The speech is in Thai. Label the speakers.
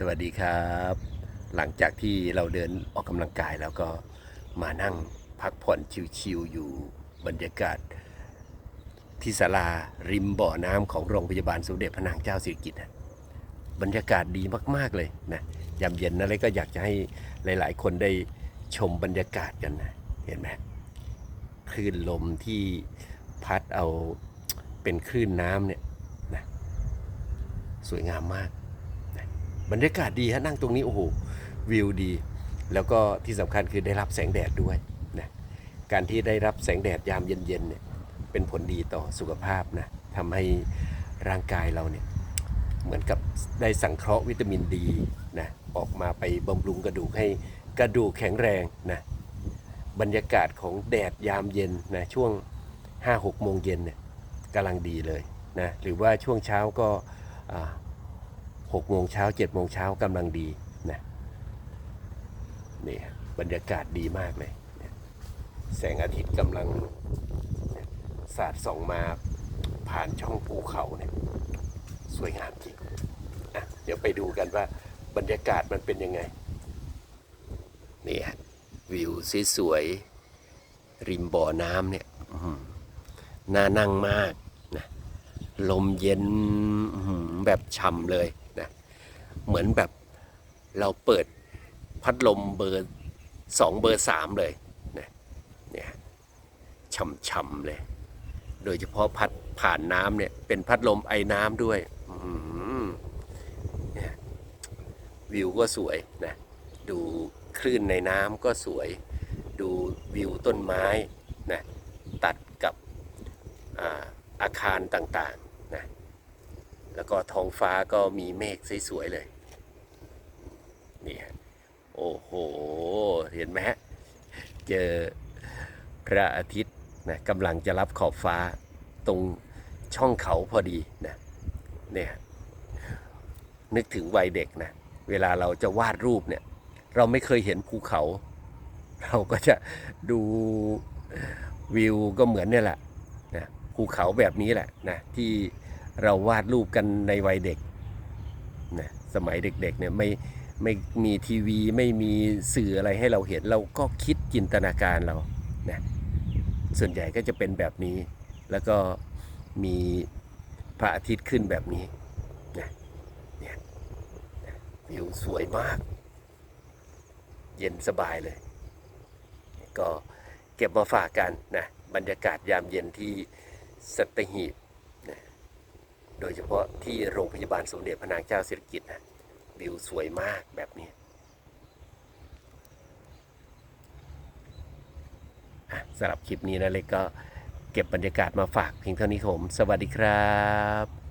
Speaker 1: สวัสดีครับ หลังจากที่เราเดินออกกำลังกายแล้วก็มานั่งพักผ่อนชิวๆอยู่บรรยากาศ ที่ศาลาริมบ่อน้ำของโรงพยาบาลสมเด็จพระนางเจ้าสิริกิติ์บรรยากาศดีมากๆเลยนะยามเย็นนะเลยก็อยากจะให้หลาย ๆ คนได้ชมบรรยากาศกันนะเห็นไหมคลื่นลมที่พัดเอาเป็นคลื่นน้ำเนี่ยนะสวยงามมาก บรรยากาศดีฮะนั่งตรงนี้โอ้โหวิวดี แล้วก็ที่สำคัญคือได้รับแสงแดดด้วยนะการที่ได้รับแสงแดดยามเย็นๆเนี่ยเป็นผลดีต่อสุขภาพนะทำให้ร่างกายเราเนี่ยเหมือนกับได้สังเคราะห์วิตามินดีนะออกมาไปบำรุงกระดูกให้กระดูกแข็งแรงนะบรรยากาศของแดดยามเย็นนะช่วง 5-6 โมงเย็นเนี่ยกำลังดีเลยนะหรือว่าช่วงเช้าก็ อ่าหกโมงเช้าเจ็ดโมงเช้ากำลังดีนะนี่บรรยากาศดีมากเลย แสงอาทิตย์กำลังสาดส่องมาผ่านช่องภูเขาเนี่ยสวยงามจริงอะเดี๋ยวไปดูกันว่าบรรยากาศมันเป็นยังไง นี่ฮะวิวสวยๆริมบ่อน้ำเนี่ยน่านั่งมากนะลมเย็นแบบฉ่ำเลย เหมือนแบบเราเปิดพัดลมเบอร์สองเบอร์สามเลยนะเนี่ยฉ่ำๆเลย โดยเฉพาะพัดผ่านน้ำเนี่ยเป็นพัดลมไอ้น้ำด้วยวิวก็สวยนะดูคลื่นในน้ำก็สวย ดูวิวต้นไม้นะตัดกับอาอาคารต่างๆนะ แล้วก็ท้องฟ้าก็มีเมฆสวยๆเลย นี่ฮะ โอ้โห เห็นไหมฮะ เจอพระอาทิตย์นะกำลังจะรับขอบฟ้าตรงช่องเขาพอดีนะเนี่ยนึกถึงวัยเด็กนะ เวลาเราจะวาดรูปเนี่ย เราไม่เคยเห็นภูเขา เราก็จะดูวิวก็เหมือนเนี่ยแหละนะภูเขาแบบนี้แหละนะที่ เราวาดรูปกันในวัยเด็กนะสมัยเด็กๆเนี่ยไม่ไม่มีทีวีไม่มีสื่ออะไรให้เราเห็นเราก็คิดจินตนาการเรานะส่วนใหญ่ก็จะเป็นแบบนี้ แล้วก็มีพระอาทิตย์ขึ้นแบบนี้นะเนี่ยวิวสวยมาก เย็นสบายเลย ก็เก็บมาฝากกันนะบรรยากาศยามเย็นที่สัตหีบ โดยเฉพาะที่โรงพยาบาลสมเด็จพระนางเจ้าสิริกิติ์นะวิวสวยมากแบบนี้สำหรับคลิปนี้นะเล็กก็เก็บบรรยากาศมาฝากเพียงเท่านี้ผม สวัสดีครับ